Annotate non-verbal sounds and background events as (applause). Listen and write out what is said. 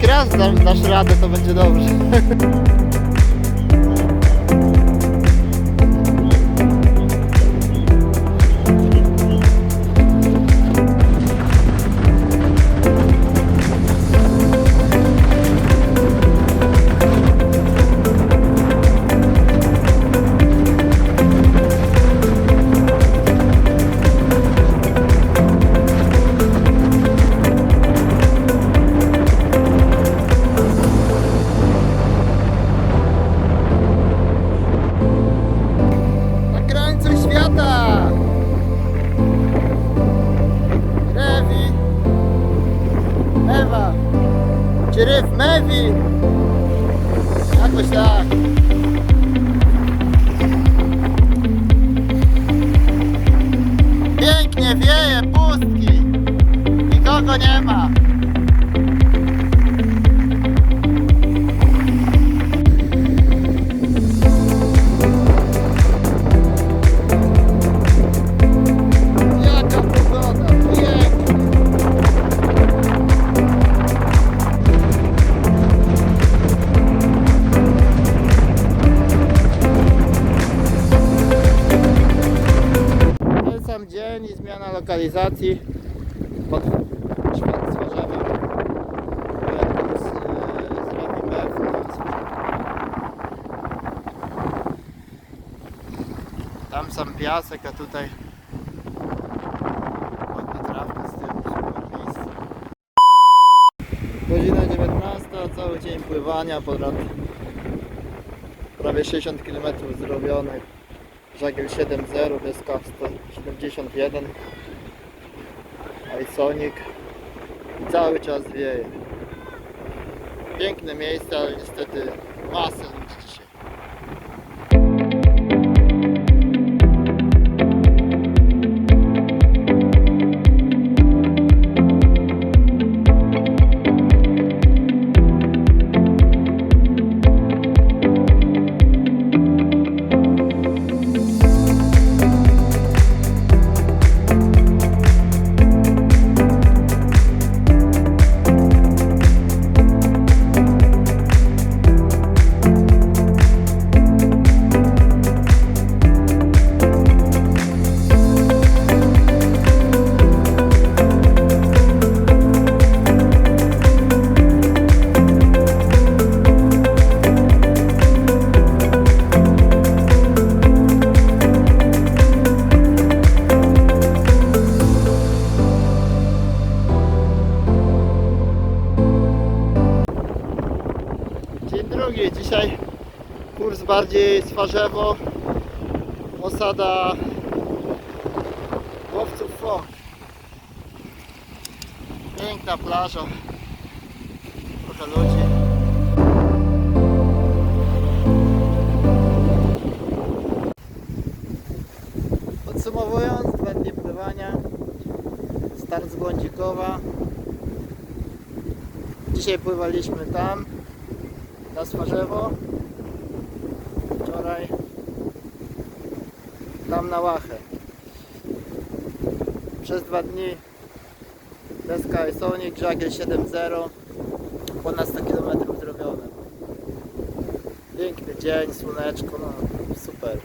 jak raz dasz, dasz radę, to będzie dobrze. (laughs) شريف ما في اكو ساك dzień i zmiana lokalizacji pod Świat z, e. Tam sam piasek, a tutaj ładna trawka z tyłu, super miejsce. Godzina 19, cały dzień pływania, ponad prawie 60 km zrobionych. Żagiel 7.0, deska 171 Isonic i cały czas wieje. Piękne miejsce, ale niestety masę ludzi dzisiaj. Kurs bardziej Swarzewo, osada łowców fok. Piękna plaża, trochę ludzi. Podsumowując, dwa dni pływania, start z Błądzikowa. Dzisiaj pływaliśmy tam, na Swarzewo. Wczoraj tam na Łachę. Przez dwa dni deska Isonic, żagiel 7.0 ponad 100 km zrobione. Piękny dzień, słoneczko, no super.